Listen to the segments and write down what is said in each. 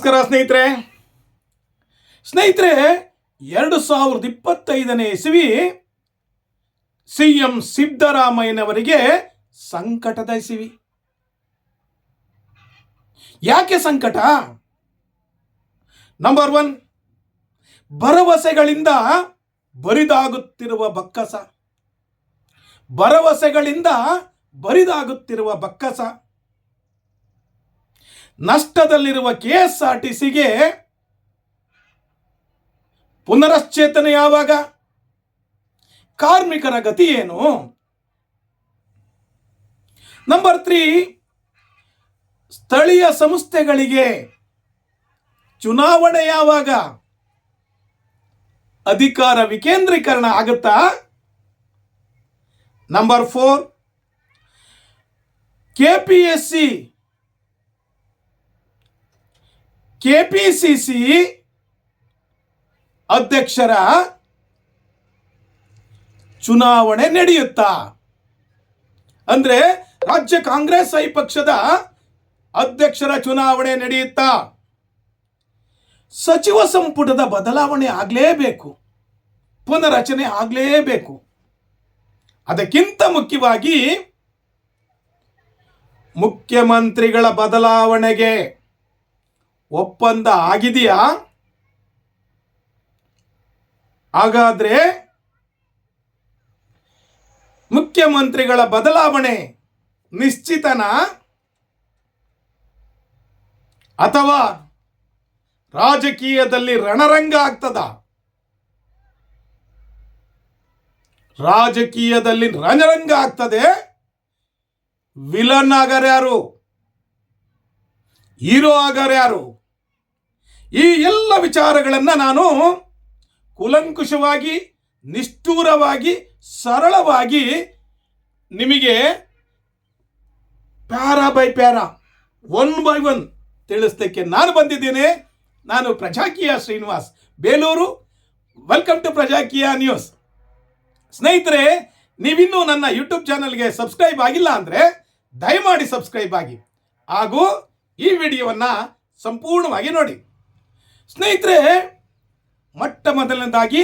ನಮಸ್ಕಾರ ಸ್ನೇಹಿತರೆ. ಸ್ನೇಹಿತರೆ, ಎರಡು ಸಾವಿರದ ಇಪ್ಪತ್ತೈದನೇ ಇಸವಿ ಸಿ ಎಂ ಸಿದ್ದರಾಮಯ್ಯನವರಿಗೆ ಸಂಕಟದ ಇಸವಿ. ಯಾಕೆ ಸಂಕಟ? ನಂಬರ್ ಒನ್ ಭರವಸೆಗಳಿಂದ ಬರಿದಾಗುತ್ತಿರುವ ಬಕ್ಕಸ. ಭರವಸೆಗಳಿಂದ ಬರಿದಾಗುತ್ತಿರುವ ಬಕ್ಕಸ. ನಷ್ಟದಲ್ಲಿರುವ ಕೆ ಎಸ್ ಆರ್ ಟಿ ಸಿಗೆ ಪುನರಶ್ಚೇತನ ಯಾವಾಗ? ಕಾರ್ಮಿಕರ ಗತಿ ಏನು? ನಂಬರ್ ತ್ರೀ ಸ್ಥಳೀಯ ಸಂಸ್ಥೆಗಳಿಗೆ ಚುನಾವಣೆ ಯಾವಾಗ? ಅಧಿಕಾರ ವಿಕೇಂದ್ರೀಕರಣ ಆಗುತ್ತಾ? ನಂಬರ್ ಫೋರ್ ಕೆಪಿಎಸ್ಸಿ ಸಿ ಅಧ್ಯಕ್ಷರ ಚುನಾವಣೆ ನಡೆಯುತ್ತಾ? ಅಂದ್ರೆ ರಾಜ್ಯ ಕಾಂಗ್ರೆಸ್ ಐ ಪಕ್ಷದ ಅಧ್ಯಕ್ಷರ ಚುನಾವಣೆ ನಡೆಯುತ್ತಾ? ಸಚಿವ ಸಂಪುಟದ ಬದಲಾವಣೆ ಆಗಲೇಬೇಕು, ಪುನರಚನೆ ಆಗಲೇಬೇಕು. ಅದಕ್ಕಿಂತ ಮುಖ್ಯವಾಗಿ ಮುಖ್ಯಮಂತ್ರಿಗಳ ಬದಲಾವಣೆಗೆ ಒಪ್ಪಂದ ಆಗಿದೆಯಾ? ಹಾಗಾದ್ರೆ ಮುಖ್ಯಮಂತ್ರಿಗಳ ಬದಲಾವಣೆ ನಿಶ್ಚಿತನ? ಅಥವಾ ರಾಜಕೀಯದಲ್ಲಿ ರಣರಂಗ ಆಗ್ತದ? ರಾಜಕೀಯದಲ್ಲಿ ರಣರಂಗ ಆಗ್ತದೆ? ವಿಲನ್ ಆಗಾರ ಯಾರು? ಹೀರೋ ಆಗರ ಯಾರು? ಈ ಎಲ್ಲ ವಿಚಾರಗಳನ್ನು ನಾನು ಕುಲಂಕುಷವಾಗಿ, ನಿಷ್ಠೂರವಾಗಿ, ಸರಳವಾಗಿ ನಿಮಗೆ para by para, one by one ತಿಳಿಸ್ಲಿಕ್ಕೆ ನಾನು ಬಂದಿದ್ದೇನೆ. ನಾನು Prajakeeya Srinivas Belur. Welcome to Prajakeeya news ಸ್ನೇಹಿತರೆ, ನೀವಿನ್ನೂ ನನ್ನ ಯೂಟ್ಯೂಬ್ ಚಾನಲ್ಗೆ ಸಬ್ಸ್ಕ್ರೈಬ್ ಆಗಿಲ್ಲ ಅಂದರೆ ದಯಮಾಡಿ ಸಬ್ಸ್ಕ್ರೈಬ್ ಆಗಿ. ಹಾಗೂ ಈ ವಿಡಿಯೋವನ್ನು ಸಂಪೂರ್ಣವಾಗಿ ನೋಡಿ. ಸ್ನೇಹಿತರೆ, ಮೊಟ್ಟ ಮೊದಲನೇದಾಗಿ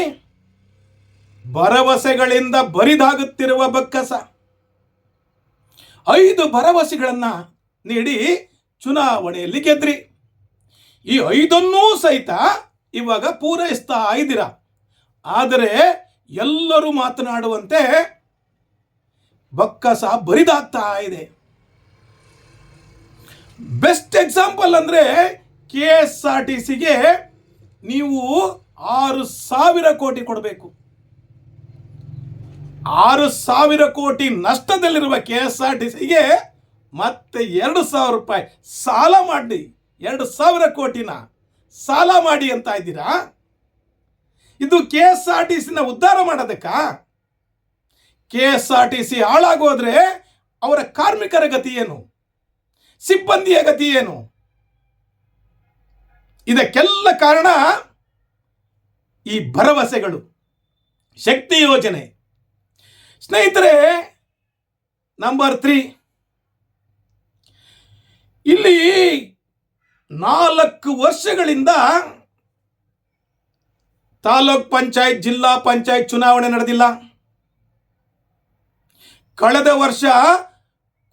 ಭರವಸೆಗಳಿಂದ ಬರಿದಾಗುತ್ತಿರುವ ಬಕ್ಕಸ. ಐದು ಭರವಸೆಗಳನ್ನು ನೀಡಿ ಚುನಾವಣೆಯಲ್ಲಿ ಗೆದ್ರಿ. ಈ ಐದನ್ನೂ ಸಹಿತ ಇವಾಗ ಪೂರೈಸ್ತಾ ಇದ್ದೀರ. ಆದರೆ ಎಲ್ಲರೂ ಮಾತನಾಡುವಂತೆ ಬಕ್ಕಸ ಬರಿದಾಗ್ತಾ ಇದೆ. ಬೆಸ್ಟ್ ಎಕ್ಸಾಂಪಲ್ ಅಂದರೆ ಕೆ ಎಸ್ ಆರ್ ಟಿ ಸಿಗೆ ನೀವು ಆರು ಸಾವಿರ ಕೋಟಿ ಕೊಡಬೇಕು. ಆರು ಸಾವಿರ ಕೋಟಿ ನಷ್ಟದಲ್ಲಿರುವ ಕೆ ಎಸ್ ಆರ್ ಟಿ ಸಿಗೆ ಮತ್ತೆ ಎರಡು ಸಾವಿರ ರೂಪಾಯಿ ಸಾಲ ಮಾಡಿ, ಎರಡು ಸಾವಿರ ಕೋಟಿನ ಸಾಲ ಮಾಡಿ ಅಂತ ಇದ್ದೀರಾ? ಇದು ಕೆ ಎಸ್ ಆರ್ ಟಿ ಸಿನ ಉದ್ಧಾರ ಮಾಡೋದಕ್ಕ? K S R T C ಹಾಳಾಗೋದ್ರೆ ಅವರ ಕಾರ್ಮಿಕರ ಗತಿ ಏನು? ಸಿಬ್ಬಂದಿಯ ಗತಿ ಏನು? ಇದಕ್ಕೆಲ್ಲ ಕಾರಣ ಈ ಭರವಸೆಗಳು, ಶಕ್ತಿ ಯೋಜನೆ. ಸ್ನೇಹಿತರೆ ನಂಬರ್ ತ್ರೀ ಇಲ್ಲಿ ನಾಲ್ಕು ವರ್ಷಗಳಿಂದ ತಾಲೂಕ್ ಪಂಚಾಯತ್, ಜಿಲ್ಲಾ ಪಂಚಾಯತ್ ಚುನಾವಣೆ ನಡೆದಿಲ್ಲ. ಕಳೆದ ವರ್ಷ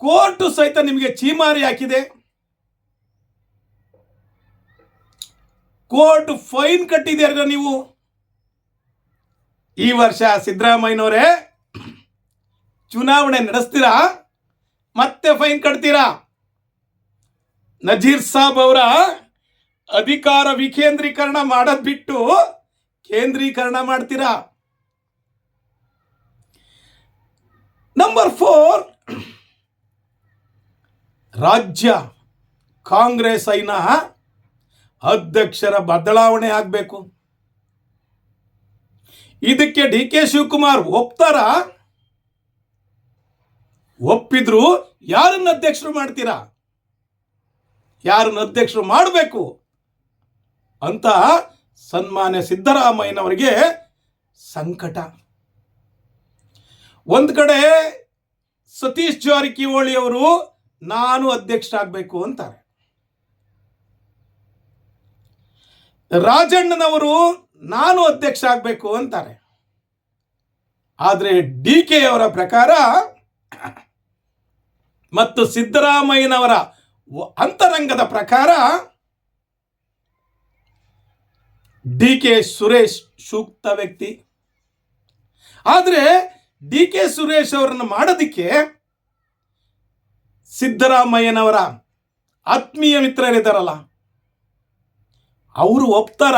ಕೋರ್ಟ್ ಸಹಿತ ನಿಮಗೆ ಚೀಮಾರಿ ಹಾಕಿದೆ. ಕೋರ್ಟ್ ಫೈನ್ ಕಟ್ಟಿದ್ಯಾರ ನೀವು. ಈ ವರ್ಷ ಸಿದ್ದರಾಮಯ್ಯನವರೇ ಚುನಾವಣೆ ನಡೆಸ್ತೀರಾ? ಮತ್ತೆ ಫೈನ್ ಕಟ್ತೀರಾ? ನಜೀರ್ ಸಾಬ್ ಅವರ ಅಧಿಕಾರ ವಿಕೇಂದ್ರೀಕರಣ ಮಾಡೋದು ಬಿಟ್ಟು ಕೇಂದ್ರೀಕರಣ ಮಾಡ್ತೀರಾ? ನಂಬರ್ ಫೋರ್ ರಾಜ್ಯ ಕಾಂಗ್ರೆಸ್ ಐನ ಅಧ್ಯಕ್ಷರ ಬದಲಾವಣೆ ಆಗಬೇಕು. ಇದಕ್ಕೆ ಡಿ ಕೆ ಶಿವಕುಮಾರ್ ಒಪ್ತಾರ? ಒಪ್ಪಿದ್ರು ಯಾರನ್ನ ಅಧ್ಯಕ್ಷರು ಮಾಡ್ತೀರಾ? ಯಾರನ್ನ ಅಧ್ಯಕ್ಷರು ಮಾಡಬೇಕು? ಅಂತ ಸನ್ಮಾನ್ಯ ಸಿದ್ದರಾಮಯ್ಯನವರಿಗೆ ಸಂಕಟ. ಒಂದು ಕಡೆ ಸತೀಶ್ ಜಾರಕಿಹೊಳಿ ಅವರು, ನಾನು ಅಧ್ಯಕ್ಷರಾಗಬೇಕು ಅಂತಾರೆ. ರಾಜಣ್ಣನವರು ನಾನು ಅಧ್ಯಕ್ಷ ಆಗಬೇಕು ಅಂತಾರೆ. ಆದರೆ ಡಿ ಕೆ ಅವರ ಪ್ರಕಾರ ಮತ್ತು ಸಿದ್ದರಾಮಯ್ಯನವರ ಅಂತರಂಗದ ಪ್ರಕಾರ ಡಿ ಕೆ ಸುರೇಶ್ ಸೂಕ್ತ ವ್ಯಕ್ತಿ. ಆದರೆ ಡಿ ಕೆ ಸುರೇಶ್ ಅವರನ್ನು ಮಾಡೋದಕ್ಕೆ ಸಿದ್ದರಾಮಯ್ಯನವರ ಆತ್ಮೀಯ ಮಿತ್ರರಿದ್ದಾರಲ್ಲ ಅವರು ಒಪ್ತಾರ?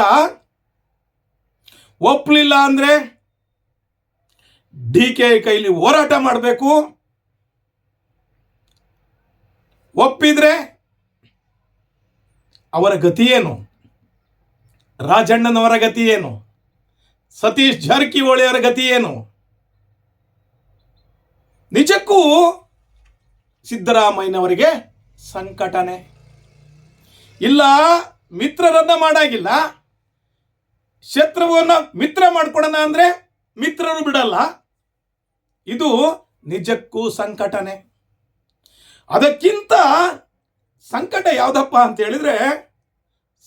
ಒಪ್ಪಲಿಲ್ಲ ಅಂದ್ರೆ ಡಿ ಕೆ ಕೈಲಿ ಹೋರಾಟ ಮಾಡಬೇಕು. ಒಪ್ಪಿದ್ರೆ ಅವರ ಗತಿ ಏನು? ರಾಜಣ್ಣನವರ ಗತಿ ಏನು? ಸತೀಶ್ ಜಾರಕಿಹೊಳಿ ಅವರ ಗತಿ ಏನು? ನಿಜಕ್ಕೂ ಸಿದ್ದರಾಮಯ್ಯನವರಿಗೆ ಸಂಕಟನೆ. ಇಲ್ಲ ಮಿತ್ರರನ್ನ ಮಾಡಾಗಿಲ್ಲ. ಶತ್ರುವನ್ನ ಮಿತ್ರ ಮಾಡ್ಕೊಡೋಣ ಅಂದ್ರೆ ಮಿತ್ರರು ಬಿಡಲ್ಲ. ಇದು ನಿಜಕ್ಕೂ ಸಂಕಟನೇ. ಅದಕ್ಕಿಂತ ಸಂಕಟ ಯಾವುದಪ್ಪ ಅಂತ ಹೇಳಿದ್ರೆ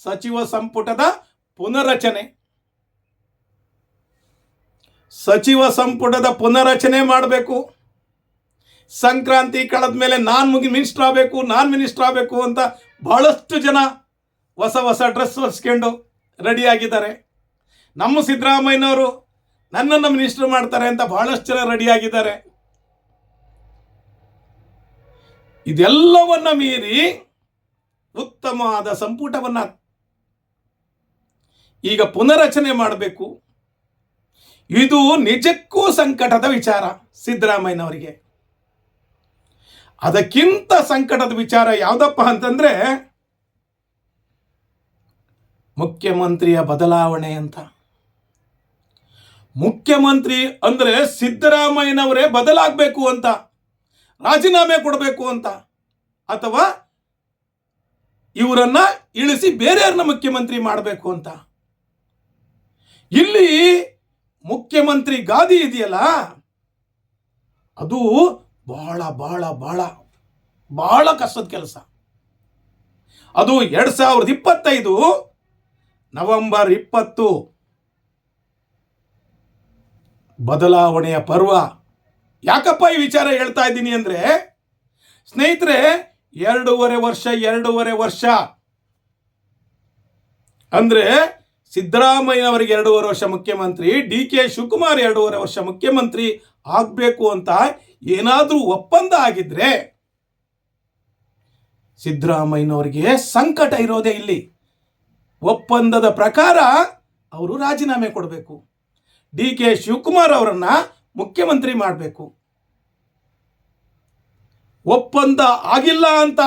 ಸಚಿವ ಸಂಪುಟದ ಪುನರಚನೆ. ಸಚಿವ ಸಂಪುಟದ ಪುನರಚನೆ ಮಾಡಬೇಕು. ಸಂಕ್ರಾಂತಿ ಕಳೆದ ಮೇಲೆ ನಾನು ಮುಗಿ ಮಿನಿಸ್ಟರ್ ಆಗಬೇಕು, ನಾನು ಮಿನಿಸ್ಟರ್ ಆಗಬೇಕು ಅಂತ ಬಹಳಷ್ಟು ಜನ ಹೊಸ ಹೊಸ ಡ್ರೆಸ್ ಹೊಸ್ಕೊಂಡು ರೆಡಿ ಆಗಿದ್ದಾರೆ. ನಮ್ಮ ಸಿದ್ದರಾಮಯ್ಯನವರು ನನ್ನನ್ನು ಮಿನಿಸ್ಟರ್ ಮಾಡ್ತಾರೆ ಅಂತ ಬಹಳಷ್ಟು ಜನ ರೆಡಿ ಆಗಿದ್ದಾರೆ. ಇದೆಲ್ಲವನ್ನ ಮೀರಿ ಉತ್ತಮವಾದ ಸಂಪುಟವನ್ನ ಈಗ ಪುನರಚನೆ ಮಾಡಬೇಕು. ಇದು ನಿಜಕ್ಕೂ ಸಂಕಟದ ವಿಚಾರ ಸಿದ್ದರಾಮಯ್ಯನವರಿಗೆ. ಅದಕ್ಕಿಂತ ಸಂಕಟದ ವಿಚಾರ ಯಾವುದಪ್ಪ ಅಂತಂದ್ರೆ ಮುಖ್ಯಮಂತ್ರಿಯ ಬದಲಾವಣೆ ಅಂತ. ಮುಖ್ಯಮಂತ್ರಿ ಅಂದರೆ ಸಿದ್ದರಾಮಯ್ಯನವರೇ ಬದಲಾಗಬೇಕು ಅಂತ, ರಾಜೀನಾಮೆ ಕೊಡಬೇಕು ಅಂತ, ಅಥವಾ ಇವರನ್ನು ಇಳಿಸಿ ಬೇರೆಯವ್ರನ್ನ ಮುಖ್ಯಮಂತ್ರಿ ಮಾಡಬೇಕು ಅಂತ. ಇಲ್ಲಿ ಮುಖ್ಯಮಂತ್ರಿ ಗಾದಿ ಇದೆಯಲ್ಲ, ಅದು ಬಹಳ ಬಹಳ ಬಹಳ ಬಹಳ ಕಷ್ಟದ ಕೆಲಸ. ಅದು ಎರಡು ಸಾವಿರದ ಇಪ್ಪತ್ತೈದು ನವೆಂಬರ್ ಇಪ್ಪತ್ತು ಬದಲಾವಣೆಯ ಪರ್ವ. ಯಾಕಪ್ಪ ಈ ವಿಚಾರ ಹೇಳ್ತಾ ಇದ್ದೀನಿ ಅಂದರೆ, ಸ್ನೇಹಿತರೆ, ಎರಡೂವರೆ ವರ್ಷ ಎರಡೂವರೆ ವರ್ಷ. ಅಂದರೆ ಸಿದ್ದರಾಮಯ್ಯ ಎರಡೂವರೆ ವರ್ಷ ಮುಖ್ಯಮಂತ್ರಿ, ಡಿ ಕೆ ಶಿವಕುಮಾರ್ ಎರಡೂವರೆ ವರ್ಷ ಮುಖ್ಯಮಂತ್ರಿ ಆಗಬೇಕು ಅಂತ ಏನಾದರೂ ಒಪ್ಪಂದ ಆಗಿದ್ರೆ ಸಿದ್ದರಾಮಯ್ಯನವರಿಗೆ ಸಂಕಟ ಇರೋದೇ ಇಲ್ಲಿ. ಒಪ್ಪಂದದ ಪ್ರಕಾರ ಅವರು ರಾಜೀನಾಮೆ ಕೊಡಬೇಕು. ಡಿ ಕೆ ಶಿವಕುಮಾರ್ ಅವರನ್ನ ಮುಖ್ಯಮಂತ್ರಿ ಮಾಡಬೇಕು. ಒಪ್ಪಂದ ಆಗಿಲ್ಲ ಅಂತ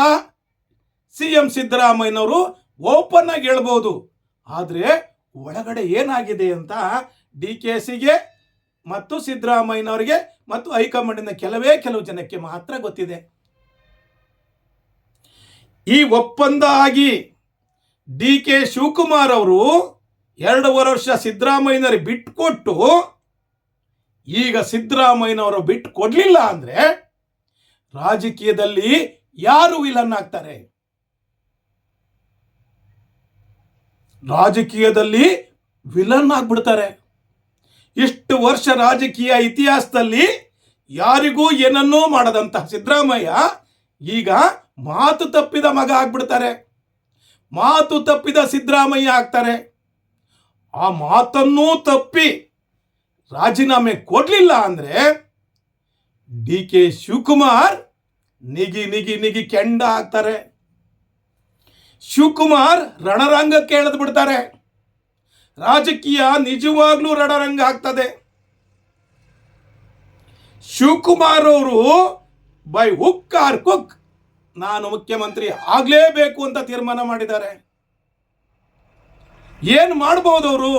ಸಿ ಎಂ ಸಿದ್ದರಾಮಯ್ಯನವರು ಓಪನ್ ಆಗಿ ಹೇಳ್ಬೋದು. ಆದರೆ ಒಳಗಡೆ ಏನಾಗಿದೆ ಅಂತ ಡಿ ಕೆ ಸಿಗೆ ಮತ್ತು ಸಿದ್ದರಾಮಯ್ಯನವರಿಗೆ ಮತ್ತು ಹೈಕಮಾಂಡಿನ ಕೆಲವೇ ಕೆಲವು ಜನಕ್ಕೆ ಮಾತ್ರ ಗೊತ್ತಿದೆ. ಈ ಒಪ್ಪಂದ ಆಗಿ ಡಿ ಕೆ ಶಿವಕುಮಾರ್ ಅವರು ಎರಡೂವರೆ ವರ್ಷ ಸಿದ್ದರಾಮಯ್ಯನವ್ರು ಬಿಟ್ಕೊಟ್ಟು ಈಗ ಸಿದ್ದರಾಮಯ್ಯನವರು ಬಿಟ್ಟು ಕೊಡಲಿಲ್ಲ ಅಂದರೆ ರಾಜಕೀಯದಲ್ಲಿ ಯಾರು ವಿಲನ್ ಆಗ್ತಾರೆ? ರಾಜಕೀಯದಲ್ಲಿ ವಿಲನ್ ಆಗ್ಬಿಡ್ತಾರೆ. ಇಷ್ಟು ವರ್ಷ ರಾಜಕೀಯ ಇತಿಹಾಸದಲ್ಲಿ ಯಾರಿಗೂ ಏನನ್ನೂ ಮಾಡದಂತಹ ಸಿದ್ದರಾಮಯ್ಯ ಈಗ ಮಾತು ತಪ್ಪಿದ ಮಗ ಆಗ್ಬಿಡ್ತಾರೆ. ಮಾತು ತಪ್ಪಿದ ಸಿದ್ದರಾಮಯ್ಯ ಆಗ್ತಾರೆ. ಆ ಮಾತನ್ನೂ ತಪ್ಪಿ ರಾಜೀನಾಮೆ ಕೊಡಲಿಲ್ಲ ಅಂದರೆ ಡಿ ಕೆ ಶಿವಕುಮಾರ್ ನಿಗಿ ನಿಗಿ ನಿಗಿ ಕೆಂಡ ಆಗ್ತಾರೆ. ಶಿವಕುಮಾರ್ ರಣರಂಗಕ್ಕೆ ಎಳೆದು ಬಿಡ್ತಾರೆ. ರಾಜಕೀಯ ನಿಜವಾಗ್ಲೂ ರಣರಂಗ ಆಗ್ತದೆ. ಶಿವಕುಮಾರ್ ಅವರು ಬೈ ಹುಕ್ ಆರ್ ಕುಕ್ ನಾನು ಮುಖ್ಯಮಂತ್ರಿ ಆಗಲೇಬೇಕು ಅಂತ ತೀರ್ಮಾನ ಮಾಡಿದ್ದಾರೆ. ಏನು ಮಾಡ್ಬೋದು ಅವರು?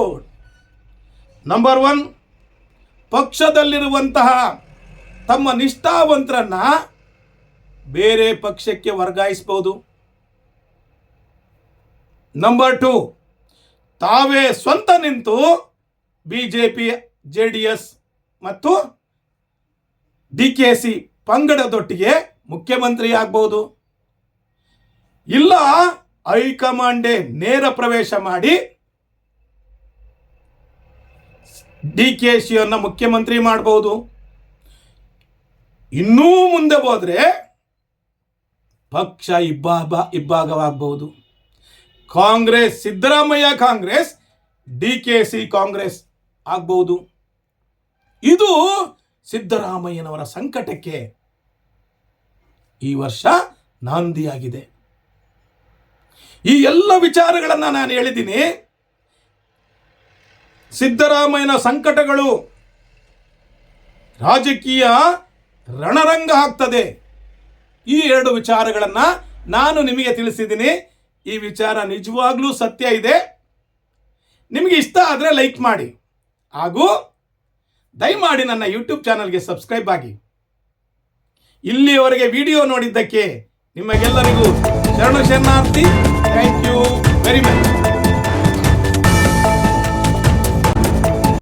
ನಂಬರ್ ಒನ್ ಪಕ್ಷದಲ್ಲಿರುವಂತಹ ತಮ್ಮ ನಿಷ್ಠಾವಂತರನ್ನ ಬೇರೆ ಪಕ್ಷಕ್ಕೆ ವರ್ಗಾಯಿಸಬಹುದು ನಂಬರ್ ಟು ತಾವೇ ಸ್ವಂತ ನಿಂತು B J P J D S ಮತ್ತು ಡಿ ಕೆ ಸಿ ಪಂಗಡದೊಟ್ಟಿಗೆ ಮುಖ್ಯಮಂತ್ರಿ ಆಗ್ಬೋದು ಇಲ್ಲ, ಹೈಕಮಾಂಡೇ ನೇರ ಪ್ರವೇಶ ಮಾಡಿ ಡಿ ಕೆ ಶಿಯನ್ನು ಮುಖ್ಯಮಂತ್ರಿ ಮಾಡಬಹುದು ಇನ್ನೂ ಮುಂದೆ ಹೋದರೆ ಪಕ್ಷ ಇಬ್ಬಾಬ ಇಬ್ಬಾಗವಾಗಬಹುದು Congress, Siddaramaiah Congress, D K C Congress ಆಗ್ಬಹುದು ಇದು ಸಿದ್ದರಾಮಯ್ಯನವರ ಸಂಕಟಕ್ಕೆ ಈ ವರ್ಷ ನಾಂದಿಯಾಗಿದೆ. ಈ ಎಲ್ಲ ವಿಚಾರಗಳನ್ನು ನಾನು ಹೇಳಿದ್ದೀನಿ. ಸಿದ್ದರಾಮಯ್ಯನ ಸಂಕಟಗಳು ರಾಜಕೀಯ ರಣರಂಗ ಆಗ್ತದೆ. ಈ ಎರಡು ವಿಚಾರಗಳನ್ನು ನಾನು ನಿಮಗೆ ತಿಳಿಸಿದ್ದೀನಿ. ಈ ವಿಚಾರ ನಿಜವಾಗ್ಲೂ ಸತ್ಯ ಇದೆ. ನಿಮಗೆ ಇಷ್ಟ ಆದರೆ ಲೈಕ್ ಮಾಡಿ. ಹಾಗೂ ದಯಮಾಡಿ ನನ್ನ ಯೂಟ್ಯೂಬ್ ಚಾನಲ್ಗೆ ಸಬ್ಸ್ಕ್ರೈಬ್ ಆಗಿ. ಇಲ್ಲಿಯವರೆಗೆ ವಿಡಿಯೋ ನೋಡಿದ್ದಕ್ಕೆ ನಿಮಗೆಲ್ಲರಿಗೂ ಶರಣು ಶರಣಾರ್ಥಿ. Thank you very much